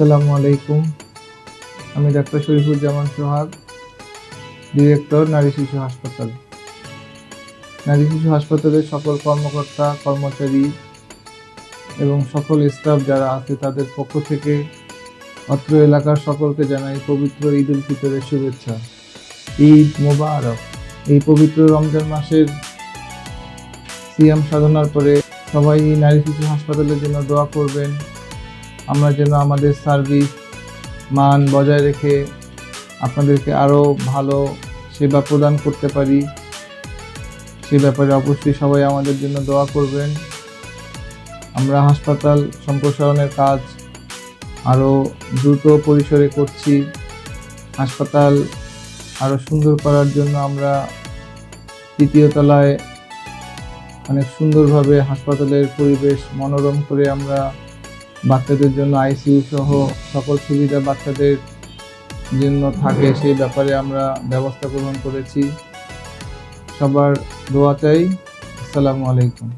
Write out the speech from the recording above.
আসসালামু আলাইকুম। আমি ডাক্তার শরীফুজ্জামান সোহাগ, ডিরেক্টর নারী শিশু হাসপাতাল। নারী শিশু হাসপাতালের সকল কর্মকর্তা, কর্মচারী এবং সকল স্টাফ যারা আছে, তাদের পক্ষ থেকে অত্র এলাকার সকলকে জানাই পবিত্র ঈদ উল ফিতরের শুভেচ্ছা। ঈদ মোবারক। এই পবিত্র রমজান মাসের সিয়াম সাধনার পরে সবাই নারী শিশু হাসপাতালের জন্য দোয়া করবেন। আমরা যেন আমাদের সার্ভিস মান বজায় রেখে আপনাদেরকে আরও ভালো সেবা প্রদান করতে পারি। সে ব্যাপারে অবশ্যই সবাই আমাদের জন্য দোয়া করবেন। আমরা হাসপাতাল সম্প্রসারণের কাজ আরও দ্রুত পরিসরে করছি। হাসপাতাল আরও সুন্দর করার জন্য আমরা তৃতীয় তলায় অনেক সুন্দরভাবে হাসপাতালের পরিবেশ মনোরম করে আমরা বাচ্চাদের জন্য আইসিইউ সহ সকল সুবিধা বাচ্চাদের জন্য থাকে, সেই ব্যাপারে আমরা ব্যবস্থা গ্রহণ করেছি। সবার দোয়া চাই। আসসালামু আলাইকুম।